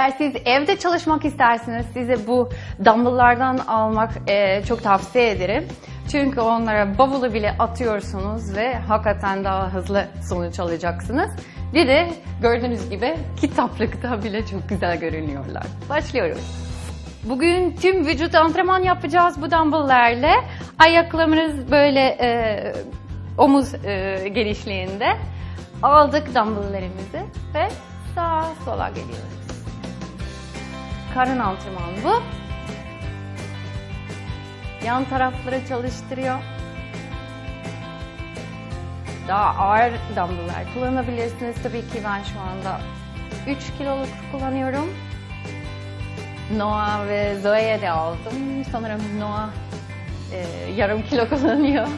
Eğer siz evde çalışmak isterseniz size bu dumbbelllardan almak e, çok tavsiye ederim. Çünkü onlara bavulu bile atıyorsunuz ve hakikaten daha hızlı sonuç alacaksınız. Bir de gördüğünüz gibi kitaplıkta bile çok güzel görünüyorlar. Başlıyoruz. Bugün tüm vücut antrenman yapacağız bu dumbbelllerle. Ayaklarımız böyle e, omuz e, genişliğinde. Aldık dumbbelllerimizi ve sağa sola geliyoruz. Karın antrenmanı bu. Yan tarafları çalıştırıyor. Daha ağır dumbbell'lar kullanabilirsiniz. Tabii ki ben şu anda 3 kiloluk kullanıyorum. Noah ve Zoe'ye de aldım. Sanırım Noah e, yarım kilo kullanıyor.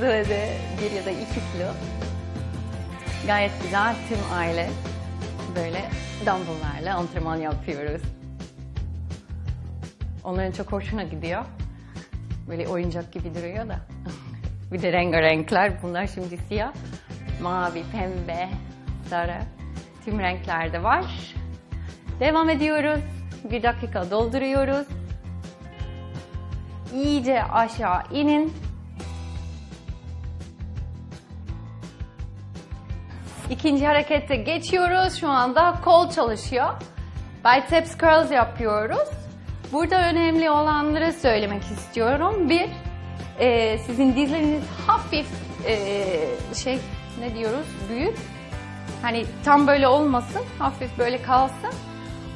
Zoe de bir ya da iki kilo. Gayet güzel tüm aile böyle dumbbell'larla antrenman yapıyoruz. Onların çok hoşuna gidiyor. Böyle oyuncak gibi duruyor da. bir de rengarenkler. Bunlar şimdi siyah. Mavi, pembe, sarı. Tüm renklerde var. Devam ediyoruz. Bir dakika dolduruyoruz. İyice aşağı inin. İkinci harekete geçiyoruz. Şu anda kol çalışıyor. Biceps curls yapıyoruz. Burada önemli olanları söylemek istiyorum. Bir, e, sizin dizleriniz hafif e, şey ne diyoruz büyük. Hani tam böyle olmasın, hafif böyle kalsın.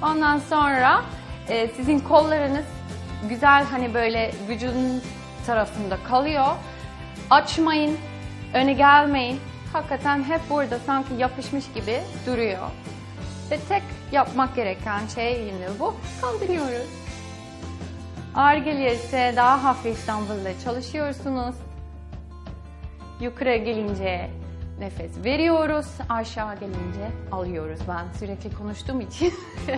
Ondan sonra e, sizin kollarınız güzel hani böyle vücudun tarafında kalıyor. Açmayın, öne gelmeyin. Hakikaten hep burada sanki yapışmış gibi duruyor. Ve tek yapmak gereken şey yine bu. Kaldırıyoruz. Ağır gelirse daha hafif dumbbell ile çalışıyorsunuz. Yukarı gelince nefes veriyoruz. Aşağı gelince alıyoruz. Ben sürekli konuştuğum için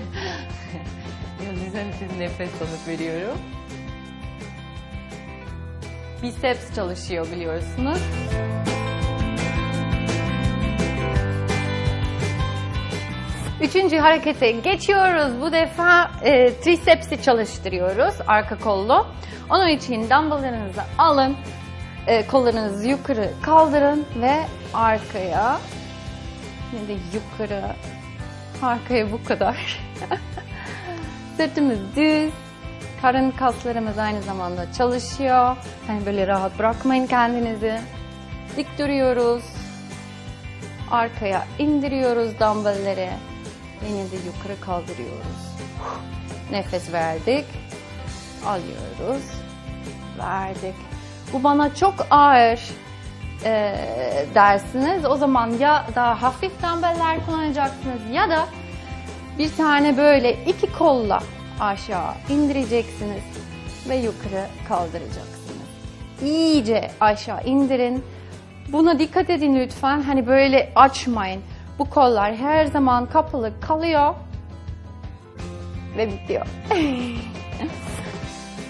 siz nefes alıp veriyorum. Biceps çalışıyor biliyorsunuz. Üçüncü harekete geçiyoruz. Bu defa e, tricepsi çalıştırıyoruz arka kollu. Onun için dumbbelllarınızı alın. E, kollarınızı yukarı kaldırın ve arkaya şimdi yukarı arkaya bu kadar. Sırtımız düz. Karın kaslarımız aynı zamanda çalışıyor. Hani böyle rahat bırakmayın kendinizi. Dik duruyoruz. Arkaya indiriyoruz dumbbellleri. Yine de yukarı kaldırıyoruz. Nefes verdik. Alıyoruz. Verdik. Bu bana çok ağır e, dersiniz. O zaman ya daha hafif dumbbell'ler kullanacaksınız ya da bir tane böyle iki kolla aşağı indireceksiniz ve yukarı kaldıracaksınız. İyice aşağı indirin. Buna dikkat edin lütfen. Hani böyle açmayın. Bu kollar her zaman kapalı kalıyor ve bitiyor.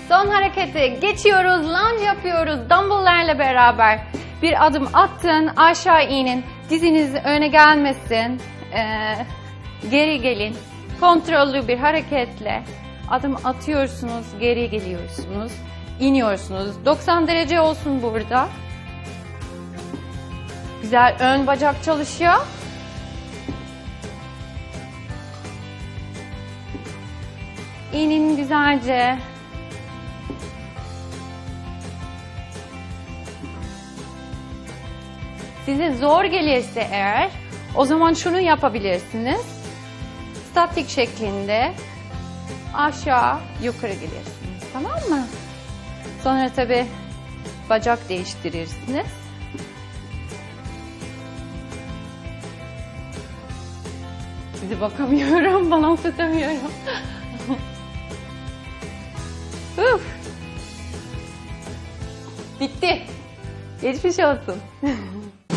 Son harekete geçiyoruz. Lunge yapıyoruz. Dumbbell'lerle beraber bir adım attın. Aşağı inin. Diziniz öne gelmesin. Ee, geri gelin. Kontrollü bir hareketle adım atıyorsunuz. Geri geliyorsunuz. iniyorsunuz. 90 derece olsun burada. Güzel ön bacak çalışıyor. İnin güzelce. Size zor gelirse eğer o zaman şunu yapabilirsiniz. Statik şeklinde aşağı yukarı gelirsiniz. Tamam mı? Sonra tabi bacak değiştirirsiniz. Size bakamıyorum, balans tutamıyorum. Uf. Bitti. Geçmiş olsun.